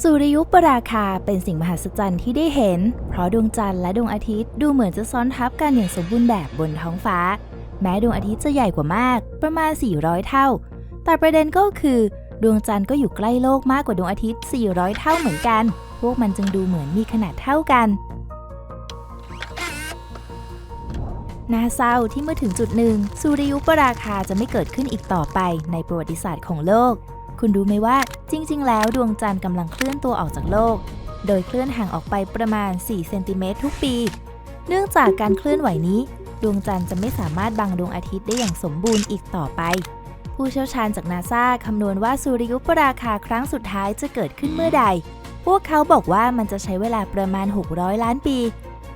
สุริยุปราคาเป็นสิ่งมหัศจรรย์ที่ได้เห็น เพราะดวงจันทร์และดวงอาทิตย์ดูเหมือนจะซ้อนทับกันอย่างสมบูรณ์แบบบนท้องฟ้า แม้ดวงอาทิตย์จะใหญ่กว่ามาก ประมาณ 400 เท่า แต่ประเด็นก็คือ ดวงจันทร์ก็อยู่ใกล้โลกมากกว่าดวงอาทิตย์ 400 เท่าเหมือนกัน พวกมันจึงดูเหมือนมีขนาดเท่ากันน่าเศร้าที่เมื่อถึงจุดหนึ่งสุริยุปราคาจะไม่เกิดขึ้นอีกต่อไปในประวัติศาสตร์ของโลก คุณรู้ไหมว่าจริง ๆ แล้วดวงจันทร์กำลังเคลื่อนตัวออกจากโลก โดยเคลื่อนห่างออกไปประมาณ 4 เซนติเมตรทุกปี เนื่องจากการเคลื่อนไหวนี้ ดวงจันทร์จะไม่สามารถบังดวงอาทิตย์ได้อย่างสมบูรณ์อีกต่อไป ผู้เชี่ยวชาญจากนาซาคำนวณว่าสุริยุปราคาครั้งสุดท้ายจะเกิดขึ้นเมื่อใด พวกเขาบอกว่ามันจะใช้เวลาประมาณ 600 ล้านปี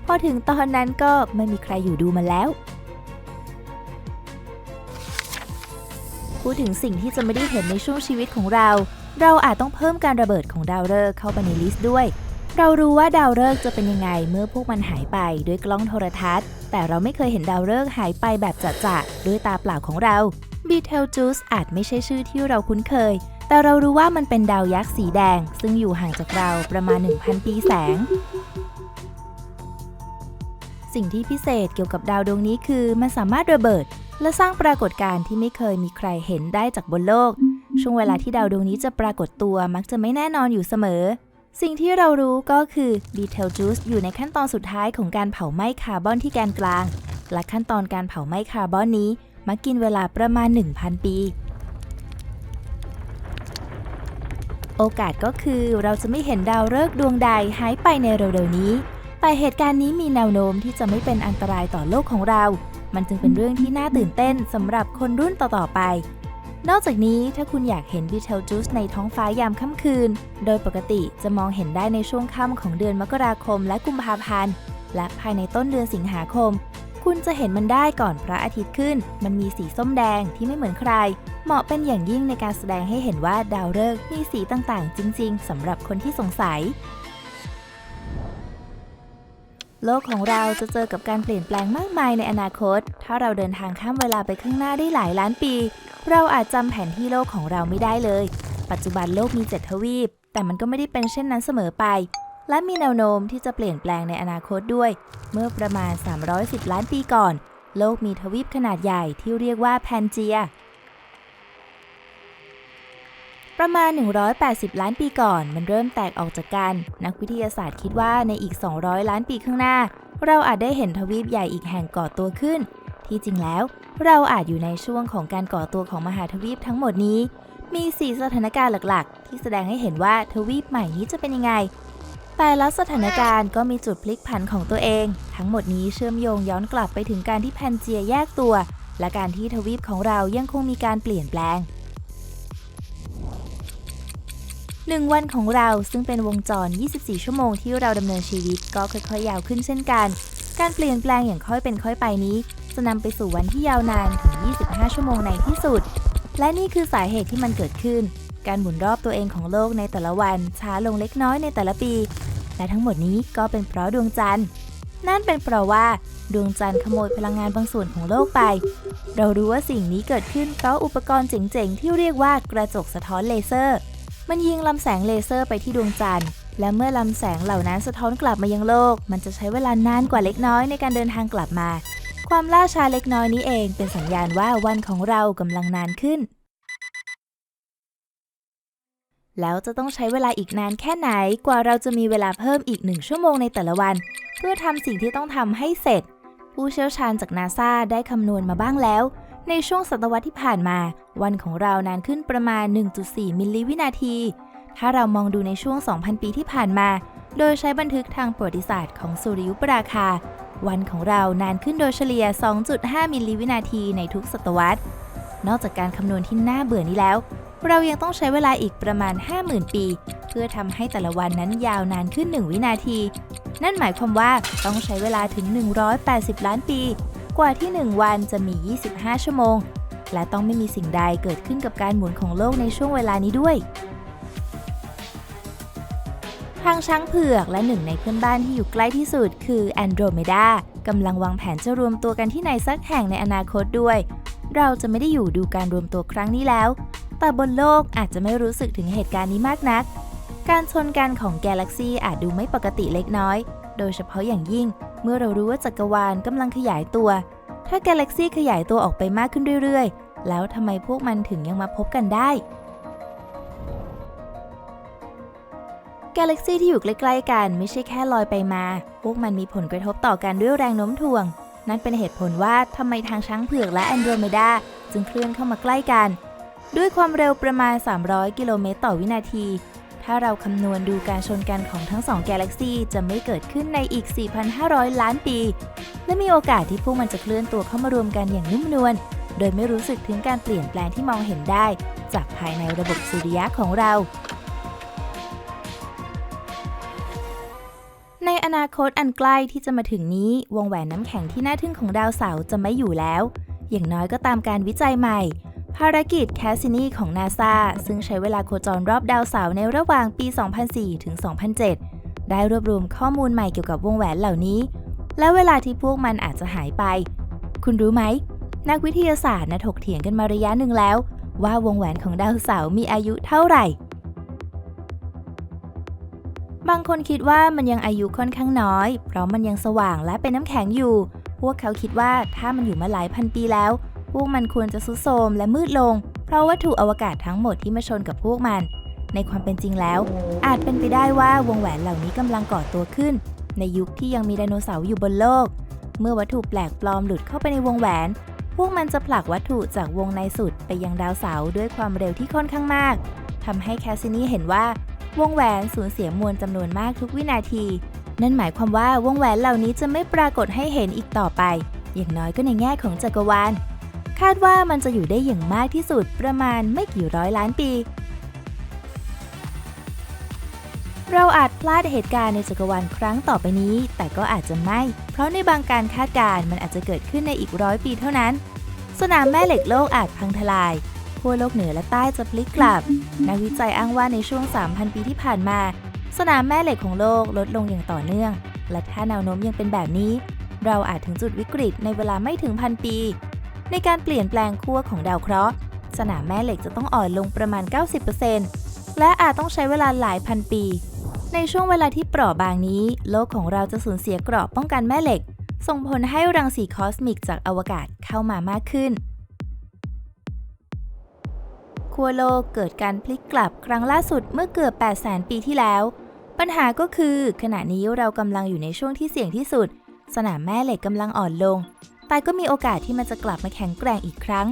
พอถึงตอนนั้นก็ไม่มีใครอยู่ดูมันแล้ว พูดถึงสิ่งที่จะไม่ได้เห็นในช่วงชีวิตของเรา เราอาจต้องเพิ่มการระเบิดของดาวฤกษ์เข้าไปในลิสต์ด้วย เรารู้ว่าดาวฤกษ์จะเป็นยังไงเมื่อพวกมันหายไปด้วยกล้องโทรทัศน์ แต่เราไม่เคยเห็นดาวฤกษ์หายไปแบบจะๆด้วยตาเปล่าของเราบีเทลจูสอาจไม่ใช่ชื่อที่เราคุ้นเคย แต่เรารู้ว่ามันเป็นดาวยักษ์สีแดง ซึ่งอยู่ห่างจากเราประมาณ 1,000 ปีแสง สิ่งที่พิเศษเกี่ยวกับดาวดวงนี้คือมันสามารถระเบิด และสร้างปรากฏการณ์ที่ไม่เคยมีใครเห็นได้จากบนโลก ช่วงเวลาที่ดาวดวงนี้จะปรากฏตัวมักจะไม่แน่นอนอยู่เสมอ สิ่งที่เรารู้ก็คือบีเทลจูสอยู่ในขั้นตอนสุดท้ายของการเผาไหม้คาร์บอนที่แกนกลาง และขั้นตอนการเผาไหม้คาร์บอนนี้ มักกินเวลาประมาณ 1,000 ปี โอกาสก็คือเราจะไม่เห็นดาวฤกษ์ดวงใดหายไปในเร็วๆนี้ แต่เหตุการณ์นี้มีแนวโน้มที่จะไม่เป็นอันตรายต่อโลกของเรา มันจึงเป็นเรื่องที่น่าตื่นเต้นสำหรับคนรุ่นต่อๆไป นอกจากนี้ถ้าคุณอยากเห็นบีเทลจูสในท้องฟ้ายามค่ำคืน โดยปกติจะมองเห็นได้ในช่วงค่ำของเดือนมกราคมและกุมภาพันธ์ และภายในต้นเดือนสิงหาคม คุณจะเห็นมันได้ก่อนพระอาทิตย์ขึ้น มันมีสีส้มแดงที่ไม่เหมือนใคร เหมาะเป็นอย่างยิ่งในการแสดงให้เห็นว่าดาวฤกษ์มีสีต่างๆ จริง ๆสำหรับคนที่สงสัย โลกของเราจะเจอกับการเปลี่ยนแปลงมากมายในอนาคต ถ้าเราเดินทางข้ามเวลาไปข้างหน้าได้หลายล้านปี เราอาจจำแผนที่โลกของเราไม่ได้เลย ปัจจุบันโลกมีเจ็ดทวีป แต่มันก็ไม่ได้เป็นเช่นนั้นเสมอไป และมีแนวโน้มที่จะเปลี่ยนแปลงในอนาคตด้วย เมื่อประมาณ 310 ล้านปีก่อน โลกมีทวีปขนาดใหญ่ที่เรียกว่าแพนเจีย ประมาณ 180 ล้านปีก่อน มันเริ่มแตกออกจากกัน นักวิทยาศาสตร์คิดว่าในอีก 200 ล้านปีข้างหน้า เราอาจได้เห็นทวีปใหญ่อีกแห่งก่อตัวขึ้น ที่จริงแล้ว เราอาจอยู่ในช่วงของการก่อตัวของมหาทวีปทั้งหมดนี้ มี 4 สถานการณ์หลักๆ ที่แสดงให้เห็นว่าทวีปใหม่นี้จะเป็นยังไง แต่ละสถานการณ์ก็มีจุดพลิกผันของตัวเอง ทั้งหมดนี้เชื่อมโยงย้อนกลับไปถึงการที่แพนเจียแยกตัว และการที่ทวีปของเรายังคงมีการเปลี่ยนแปลง หนึ่งวันของเราซึ่งเป็นวงจร 24 ชั่วโมงที่เราดำเนินชีวิตก็ค่อยๆ ยาวขึ้นเช่นกัน การเปลี่ยนแปลงอย่างค่อยเป็นค่อยไปนี้จะนำไปสู่วันที่ยาวนานถึง 25 ชั่วโมงในที่สุด และนี่คือสาเหตุที่มันเกิดขึ้น การหมุนรอบตัวเองของโลกในแต่ละวันช้าลงเล็กน้อยในแต่ละปี และทั้งหมดนี้ก็เป็นเพราะดวงจันทร์ นั่นเป็นเพราะว่า ดวงจันทร์ขโมยพลังงานบางส่วนของโลกไป เรารู้ว่าสิ่งนี้เกิดขึ้นเพราะอุปกรณ์เจ๋งๆ ที่เรียกว่ากระจกสะท้อนเลเซอร์ มันยิงลำแสงเลเซอร์ไปที่ดวงจันทร์ และเมื่อลำแสงเหล่านั้นสะท้อนกลับมายังโลก มันจะใช้เวลานานกว่าเล็กน้อยในการเดินทางกลับมา ความล่าช้าเล็กน้อยนี้เองเป็นสัญญาณว่าวันของเรากำลังนานขึ้น แล้วจะต้องใช้เวลาอีกนานแค่ไหนกว่าเราจะมีเวลาเพิ่มอีกหนึ่งชั่วโมงในแต่ละวัน เพื่อทำสิ่งที่ต้องทำให้เสร็จ ผู้เชี่ยวชาญจากนาซาได้คำนวณมาบ้างแล้ว ในช่วงศตวรรษที่ผ่านมา วันของเรานานขึ้นประมาณ 1.4 มิลลิวินาที ถ้าเรามองดูในช่วง 2,000 ปีที่ผ่านมา โดยใช้บันทึกทางประวัติศาสตร์ของสุริยุปราคา วันของเรานานขึ้นโดยเฉลี่ย 2.5 มิลลิวินาทีในทุกศตวรรษ นอกจากการคำนวณที่น่าเบื่อนี้แล้ว เรายังต้องใช้เวลาอีกประมาณ 50,000 ปี เพื่อทำให้แต่ละวันนั้นยาวนานขึ้น 1 วินาที นั่นหมายความว่าต้องใช้เวลาถึง 180 ล้านปี กว่าที่ 1 วันจะมี 25 ชั่วโมง และต้องไม่มีสิ่งใดเกิดขึ้นกับการหมุนของโลกในช่วงเวลานี้ด้วยทางช้างเผือกและหนึ่งในเพื่อนบ้านที่อยู่ใกล้ที่สุด คือแอนโดรเมดากำลังวางแผนจะรวมตัวกันที่ไหนสักแห่งในอนาคตด้วย เราจะไม่ได้อยู่ดูการรวมตัวครั้งนี้แล้ว แต่บนโลกอาจจะไม่รู้สึกถึงเหตุการณ์นี้มากนัก การชนกันของกาแล็กซีอาจดูไม่ปกติเล็กน้อย โดยเฉพาะอย่างยิ่ง มื่อเรารู้ว่าจักรวาลกำลังขยายตัว ถ้ากาแล็กซีขยายตัวออกไปมากขึ้นเรื่อยๆ แล้วทำไมพวกมันถึงยังมาพบกันได้ กาแล็กซีที่อยู่ใกล้ๆกันไม่ใช่แค่ลอยไปมา พวกมันมีผลกระทบต่อกันด้วยแรงโน้มถ่วง นั่นเป็นเหตุผลว่าทำไมทางช้างเผือกและแอนโดรเมดาจึงเคลื่อนเข้ามาใกล้กัน ด้วยความเร็วประมาณ 300 กิโลเมตรต่อวินาที ถ้าเราคำนวณดูการชนกันของทั้งสองกาแล็กซีจะไม่เกิดขึ้นในอีก 4,500 ล้านปี และมีโอกาสที่พวกมันจะเคลื่อนตัวเข้ามารวมกันอย่างนุ่มนวล โดยไม่รู้สึกถึงการเปลี่ยนแปลงที่มองเห็นได้ จากภายในระบบสุริยะของเรา ในอนาคตอันใกล้ที่จะมาถึงนี้ วงแหวนน้ำแข็งที่น่าทึ่งของดาวเสาร์จะไม่อยู่แล้ว อย่างน้อยก็ตามการวิจัยใหม่ ภารกิจแคสซินีของนาซาซึ่งใช้เวลาโคจรรอบดาวเสาร์ในระหว่างปี 2004 ถึง 2007 ได้รวบรวมข้อมูลใหม่เกี่ยวกับวงแหวนเหล่านี้ และเวลาที่พวกมันอาจจะหายไป คุณรู้ไหม นักวิทยาศาสตร์นะถกเถียงกันมาระยะหนึ่งแล้ว ว่าวงแหวนของดาวเสาร์มีอายุเท่าไหร่ บางคนคิดว่ามันยังอายุค่อนข้างน้อย เพราะมันยังสว่างและเป็นน้ำแข็งอยู่ พวกเขาคิดว่าถ้ามันอยู่มาหลายพันปีแล้ว วกมันควรจะซุดโทมและมืดลง เพราะวัตถุอวกาศทั้งหมดที่มาชนกับพวกมัน ในความเป็นจริงแล้ว อาจเป็นไปได้ว่าวงแหวนเหล่านี้กำลังก่อตัวขึ้น ในยุคที่ยังมีไดโนเสาร์อยู่บนโลก เมื่อวัตถุแปลกปลอมหลุดเข้าไปในวงแหวน พวกมันจะผลักวัตถุจากวงในสุดไปยังดาวเสาร์ด้วยความเร็วที่ค่อนข้างมากทำให้แคสซินีเห็นว่าวงแหวนสูญเสียมวลจำนวนมากทุกวินาที นั่นหมายความว่าวงแหวนเหล่านี้จะไม่ปรากฏให้เห็นอีกต่อไป อย่างน้อยก็ในแง่ของจักรวาล คาดว่ามันจะอยู่ได้อย่างมากที่สุดประมาณไม่กี่ร้อยล้านปี เราอาจพลาดเหตุการณ์ในจักรวาลครั้งต่อไปนี้ แต่ก็อาจจะไม่ เพราะในบางการคาดการณ์มันอาจจะเกิดขึ้นในอีกร้อยปีเท่านั้น สนามแม่เหล็กโลกอาจพังทลายขั้วโลกเหนือและใต้จะพลิกกลับ นักวิจัยอ้างว่าในช่วง 3,000 ปีที่ผ่านมา สนามแม่เหล็กของโลกลดลงอย่างต่อเนื่อง และถ้าแนวโน้มยังเป็นแบบนี้ เราอาจถึงจุดวิกฤตในเวลาไม่ถึงพันปี ในการเปลี่ยนแปลงขั้วของดาวเคราะห์ สนามแม่เหล็กจะต้องอ่อนลงประมาณ 90%และอาจต้องใช้เวลาหลายพันปี ในช่วงเวลาที่เปราะบางนี้ โลกของเราจะสูญเสียเกราะป้องกันแม่เหล็ก ส่งผลให้รังสีคอสมิกจากอวกาศเข้ามามากขึ้นขั้วโลกเกิดการพลิกกลับครั้งล่าสุดเมื่อเกือบ 800,000 ปีที่แล้ว ปัญหาก็คือ ขณะนี้เรากำลังอยู่ในช่วงที่เสี่ยงที่สุด สนามแม่เหล็กกำลังอ่อนลง แต่ก็มีโอกาสที่มันจะกลับมาแข็งแกร่งอีกครั้ง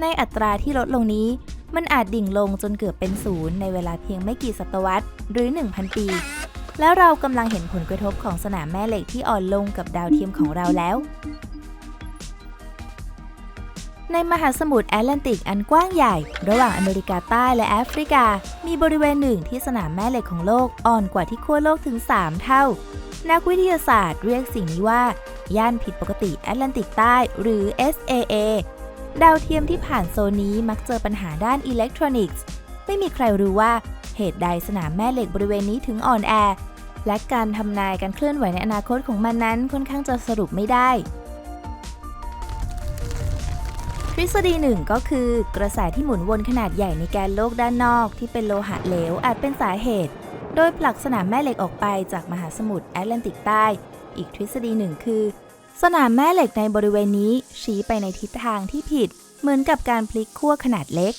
ในอัตราที่ลดลงนี้ มันอาจดิ่งลงจนเกือบเป็นศูนย์ในเวลาเพียงไม่กี่ศตวรรษหรือ 1,000 ปี แล้วเรากำลังเห็นผลกระทบของสนามแม่เหล็กที่อ่อนลงกับดาวเทียมของเราแล้ว ในมหาสมุทรแอตแลนติกอันกว้างใหญ่ ระหว่างอเมริกาใต้และแอฟริกา มีบริเวณหนึ่งที่สนามแม่เหล็กของโลกอ่อนกว่าที่ขั้วโลกถึง 3 เท่า นักวิทยาศาสตร์เรียกสิ่งนี้ว่า ย่านผิดปกติแอตแลนติกใต้หรือ SAA ดาวเทียมที่ผ่านโซนนี้มักเจอปัญหาด้านอิเล็กทรอนิกส์ ไม่มีใครรู้ว่าเหตุใดสนามแม่เหล็กบริเวณนี้ถึงอ่อนแอ และการทำนายการเคลื่อนไหวในอนาคตของมันนั้นค่อนข้างจะสรุปไม่ได้ ทฤษฎีหนึ่งก็คือกระแสที่หมุนวนขนาดใหญ่ในแกนโลกด้านนอกที่เป็นโลหะเหลวอาจเป็นสาเหตุ โดยผลักสนามแม่เหล็กออกไปจากมหาสมุทรแอตแลนติกใต้ อีกทฤษฎีหนึ่งคือ สนามแม่เหล็กในบริเวณนี้ชี้ไปในทิศทางที่ผิด เหมือนกับการพลิกขั้วขนาดเล็ก